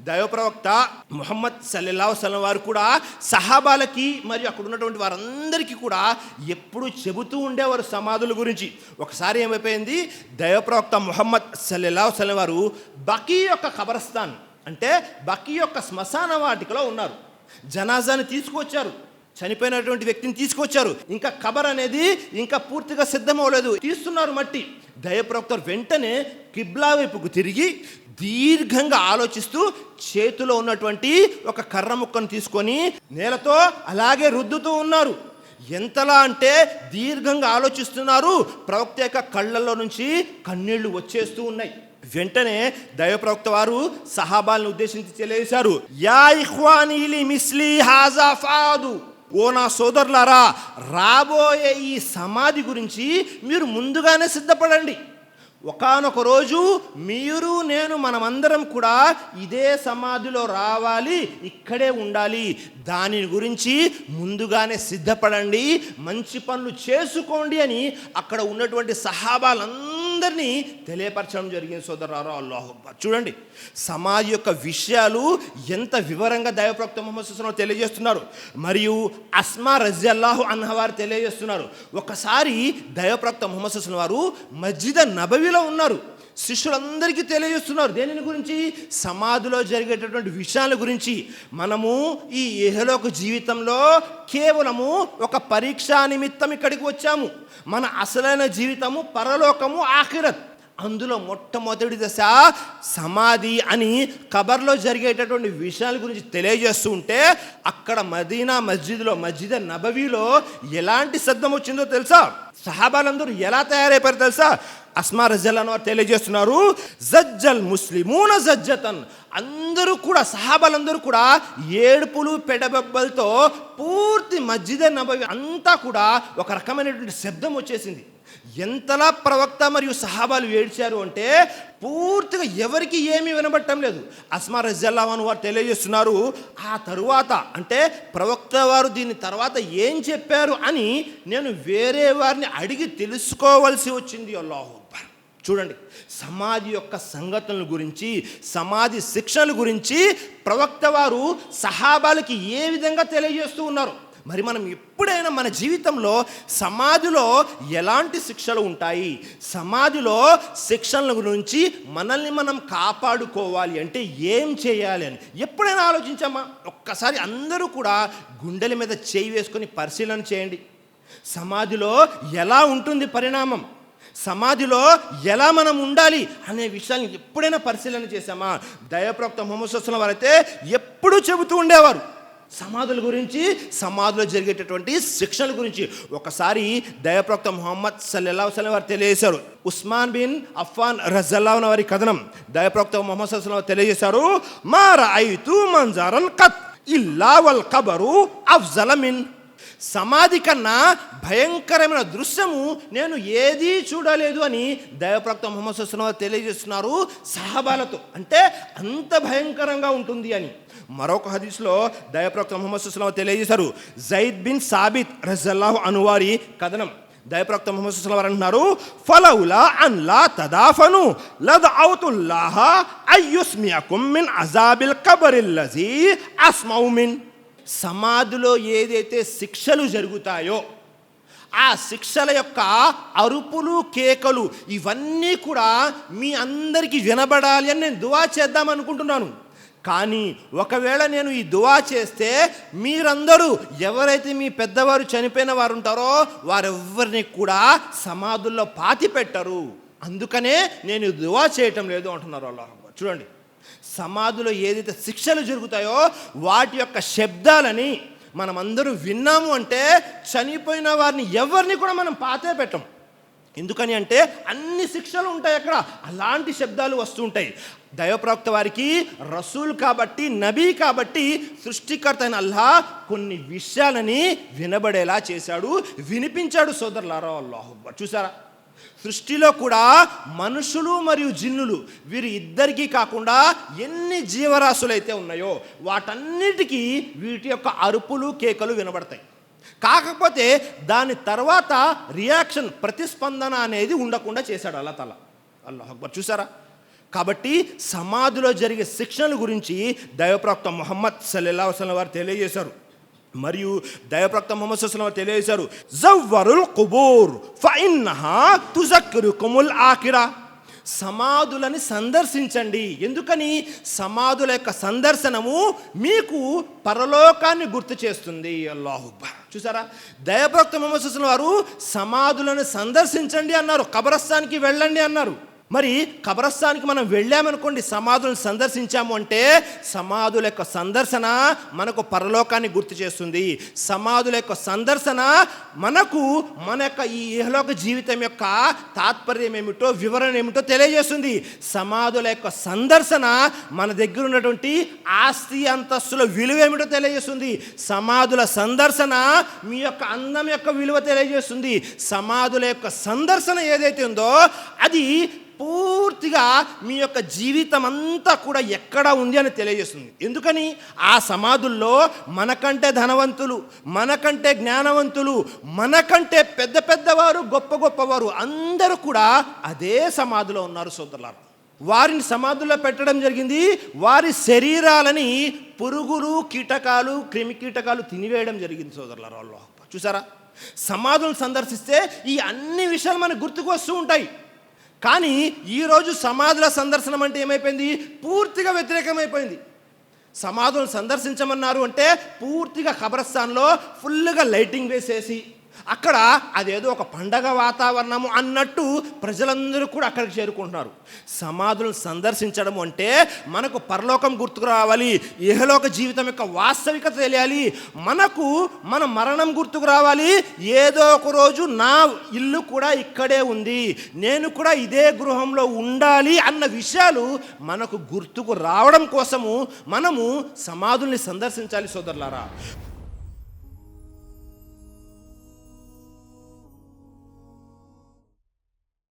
దైవ ప్రవక్త ముహమ్మద్ సల్లెల్లా వసలం వారు కూడా సహాబాలకి మరియు అక్కడ ఉన్నటువంటి వారందరికీ కూడా ఎప్పుడు చెబుతూ ఉండేవారు సమాధుల గురించి. ఒకసారి ఏమైపోయింది? దైవప్రవక్త ముహమ్మద్ సల్లెల్లా వసలం వారు బకీ యొక్క ఖబరస్థాన్ అంటే బకీ యొక్క శ్మశాన వాటికలో ఉన్నారు. జనాజాని తీసుకొచ్చారు చనిపోయినటువంటి వ్యక్తిని తీసుకొచ్చారు. ఇంకా కబర్ అనేది ఇంకా పూర్తిగా సిద్ధమవలేదు తీస్తున్నారు మట్టి. దయప్రవక్త వెంటనే కిబ్లా వైపుకు తిరిగి దీర్ఘంగా ఆలోచిస్తూ చేతిలో ఉన్నటువంటి ఒక కర్ర ముక్కను తీసుకొని నేలతో అలాగే రుద్దుతూ ఉన్నారు. ఎంతలా అంటే దీర్ఘంగా ఆలోచిస్తున్నారు. ప్రవక్త యొక్క కళ్ళల్లో నుంచి కన్నీళ్ళు వచ్చేస్తూ ఉన్నాయి. వెంటనే దైవప్రవక్త వారు సహాబాలను ఉద్దేశించి తెలియజేశారు. యా ఇఖ్వానీలి మిస్లీ హాజా ఫాదు. ఓ నా సోదరులారా రాబోయే ఈ సమాధి గురించి మీరు ముందుగానే సిద్ధపడండి. ఒకానొక రోజు మీరు నేను మనమందరం కూడా ఇదే సమాధిలో రావాలి ఇక్కడే ఉండాలి. దాని గురించి ముందుగానే సిద్ధపడండి మంచి పనులు చేసుకోండి అని అక్కడ ఉన్నటువంటి సహాబాలందరూ అందరినీ తెలియపరచడం జరిగింది సోదరారు అల్లాహు చూడండి సమాజ్ యొక్క విషయాలు ఎంత వివరంగా దైవప్రక్త మొహమ్మద్ తెలియజేస్తున్నారు మరియు అస్మా రజల్లాహు అన్నవారు తెలియజేస్తున్నారు. ఒకసారి దైవప్రక్త మొహమ్మద్ వారు మస్జిద్ నబవిలో ఉన్నారు. శిష్యులందరికీ తెలియజేస్తున్నారు. దేనిని గురించి? సమాధిలో జరిగేటటువంటి విషయాల గురించి. మనము ఈ ఏహలోక జీవితంలో కేవలము ఒక పరీక్షా నిమిత్తం ఇక్కడికి వచ్చాము. మన అసలైన జీవితము పరలోకము ఆఖిరత్. అందులో మొట్టమొదటి దశ సమాధి అని కబర్లో జరిగేటటువంటి విషయాల గురించి తెలియజేస్తూ ఉంటే అక్కడ మదీనా మస్జిద్లో మస్జిద్ నబవీలో ఎలాంటి శబ్దం వచ్చిందో తెలుసా? సహాబాలందరూ ఎలా తయారైపోయారు తెలుసా? అస్మా రజల్లాను వారు తెలియజేస్తున్నారు జజ్జల్ ముస్లిమూన జజ్జతన్. అందరూ కూడా సహాబాలందరూ కూడా ఏడుపులు పెడబెబ్బలతో పూర్తి మస్జిద్ నబవి అంతా కూడా ఒక రకమైనటువంటి శబ్దం వచ్చేసింది. ఎంతలా ప్రవక్త మరియు సహాబాలు ఏడ్చారు అంటే పూర్తిగా ఎవరికి ఏమీ వినబట్టం లేదు. అస్మా రజల్లావన్ వారు తెలియజేస్తున్నారు ఆ తరువాత అంటే ప్రవక్త వారు దీని తర్వాత ఏం చెప్పారు అని నేను వేరే వారిని అడిగి తెలుసుకోవాల్సి వచ్చింది. అల్లాహు చూడండి సమాధి యొక్క సంగతుల గురించి సమాధి శిక్షణల గురించి ప్రవక్త వారు సహాబాలకి ఏ విధంగా తెలియజేస్తూ ఉన్నారు? మరి మనం ఎప్పుడైనా మన జీవితంలో సమాధిలో ఎలాంటి శిక్షలు ఉంటాయి? సమాధిలో శిక్షల గురించి మనల్ని మనం కాపాడుకోవాలి అంటే ఏం చేయాలి అని? ఎప్పుడైనా ఆలోచించామా? ఒక్కసారి అందరూ కూడా గుండెల మీద చేయి వేసుకొని పరిశీలన చేయండి. సమాధిలో ఎలా ఉంటుంది పరిణామం? సమాధిలో ఎలా మనం ఉండాలి అనే విషయాన్ని ఎప్పుడైనా పరిశీలన చేశామా? దయప్రవక్త మొహమ్మద్ వారైతే ఎప్పుడూ చెబుతూ ఉండేవారు. సమాధుల గురించి సమాధిలో జరిగేటటువంటి శిక్షల గురించి. ఒకసారి దయప్రక్త మొహమ్మద్ సల్లల్లా వసలం వారు తెలియజేశారు. ఉస్మాన్ బిన్ అఫ్ఫాన్ రజల్లా వారి కథనం దయప్రక్త మొహమ్మద్ సల్లం వారు తెలియజేశారు. మా రాయితు మంజారల్ కత్ ఇల్లా వల్ కబరు అఫ్జల మిన్ సమాధి కన్నా భయంకరమైన దృశ్యము నేను ఏదీ చూడలేదు అని దైవప్రక్త మొహమ్మద్ సుస్లం తెలియజేస్తున్నారు సహబాలతో. అంటే అంత భయంకరంగా ఉంటుంది అని. మరొక హదీస్లో దయప్రవక్త మొహమ్మద్ సుస్లాం తెలియజేశారు జైద్ బిన్ సాబిత్ రజల్లాహు అనువారి కథనం. దయప్రక్త ముహమ్మద్ సుస్లాం వారు అంటున్నారు ఫలౌలా అన్లా తదాఫను లద్ అవుతుల్లాహ అయ్యుస్మియకుమ్ మిన్ అజాబిల్ కబరిల్లజీ అస్మౌ మిన్. సమాధిలో ఏదైతే శిక్షలు జరుగుతాయో ఆ శిక్షల యొక్క అరుపులు కేకలు ఇవన్నీ కూడా మీ అందరికీ వినబడాలి అని నేను దువా చేద్దాం అనుకుంటున్నాను. కానీ ఒకవేళ నేను ఈ దువా చేస్తే మీరందరూ ఎవరైతే మీ పెద్దవారు చనిపోయిన వారు ఉంటారో వారెవ్వరిని కూడా సమాధుల్లో పాతి పెట్టరు అందుకనే నేను దువా చేయటం లేదు అంటున్నారు అల్లాహ్ చూడండి. సమాధిలో ఏదైతే శిక్షలు జరుగుతాయో వాటి యొక్క శబ్దాలని మనమందరూ విన్నాము అంటే చనిపోయిన వారిని ఎవరిని కూడా మనం పాతే పెట్టం. ఎందుకని అంటే అన్ని శిక్షలు ఉంటాయి అక్కడ. అలాంటి శబ్దాలు వస్తుంటాయి దైవప్రవక్త వారికి రసూల్ కాబట్టి నబీ కాబట్టి సృష్టికర్త అయిన అల్లా కొన్ని విషయాలని వినబడేలా చేశాడు వినిపించాడు సోదరులారా అల్లాహు చూసారా సృష్టిలో కూడా మనుషులు మరియు జిన్నులు వీరి ఇద్దరికీ కాకుండా ఎన్ని జీవరాశులు అయితే ఉన్నాయో వాటన్నిటికీ వీటి యొక్క అరుపులు కేకలు వినబడతాయి. కాకపోతే దాని తర్వాత రియాక్షన్ ప్రతిస్పందన అనేది ఉండకుండా చేశాడు అల్లా తల. అల్లాహ్ అక్బర్ చూసారా కాబట్టి సమాధిలో జరిగే శిక్షణల గురించి దైవప్రాప్త మొహమ్మద్ సల్లెల్లా వసలం వారు తెలియజేశారు. మరియు దయప్రక్త మొహమ్మద్ తెలియజేశారు జవ్వరుల్ కుబూర్ ఫైన్నహా తుజక్కిరుకుముల్ ఆకిరా సమాధులని సందర్శించండి. ఎందుకని? సమాధుల యొక్క సందర్శనము మీకు పరలోకాన్ని గుర్తు చేస్తుంది. అల్లాహుబ్బా చూసారా? దయభక్త మొహమ్మద్ సుస్లం వారు సమాధులను సందర్శించండి అన్నారు కబరస్థానికి వెళ్ళండి అన్నారు. మరి కబరస్థానికి మనం వెళ్ళామనుకోండి సమాధులను సందర్శించాము అంటే సమాధుల యొక్క సందర్శన మనకు పరలోకాన్ని గుర్తు చేస్తుంది. సమాధుల యొక్క సందర్శన మనకు మన యొక్క ఈ ఇహలోక జీవితం యొక్క తాత్పర్యం ఏమిటో వివరణ ఏమిటో తెలియజేస్తుంది. సమాధుల యొక్క సందర్శన మన దగ్గర ఉన్నటువంటి ఆస్తి అంతస్తుల విలువ ఏమిటో తెలియజేస్తుంది. సమాధుల సందర్శన మీ యొక్క అందం యొక్క విలువ తెలియజేస్తుంది. సమాధుల యొక్క సందర్శన ఏదైతే ఉందో అది పూర్తిగా మీ యొక్క జీవితం అంతా కూడా ఎక్కడ ఉంది అని తెలియజేస్తుంది. ఎందుకని? ఆ సమాధుల్లో మనకంటే ధనవంతులు మనకంటే జ్ఞానవంతులు మనకంటే పెద్ద పెద్దవారు గొప్ప గొప్పవారు అందరూ కూడా అదే సమాధిలో ఉన్నారు సోదరులారు. వారిని సమాధుల్లో పెట్టడం జరిగింది. వారి శరీరాలని పురుగులు కీటకాలు క్రిమి కీటకాలు తినివేయడం జరిగింది సోదరులారు వాళ్ళు చూసారా? సమాధులను సందర్శిస్తే ఈ అన్ని విషయాలు మనకు గుర్తుకు వస్తూ ఉంటాయి. కానీ ఈరోజు సమాధుల సందర్శనం అంటే ఏమైపోయింది? పూర్తిగా వ్యతిరేకమైపోయింది. సమాధులను సందర్శించమన్నారు అంటే పూర్తిగా ఖబరస్థాన్లో ఫుల్గా లైటింగ్ వేసేసి అక్కడ అదేదో ఒక పండగ వాతావరణము అన్నట్టు ప్రజలందరూ కూడా అక్కడికి చేరుకుంటున్నారు. సమాధులను సందర్శించడం అంటే మనకు పరలోకం గుర్తుకు రావాలి ఇహలోక జీవితం యొక్క వాస్తవికత తెలియాలి మనకు మన మరణం గుర్తుకు రావాలి ఏదో ఒక రోజు నా ఇల్లు కూడా ఇక్కడే ఉంది నేను కూడా ఇదే గృహంలో ఉండాలి అన్న విషయాలు మనకు గుర్తుకు రావడం కోసము మనము సమాధుల్ని సందర్శించాలి సోదరులారా.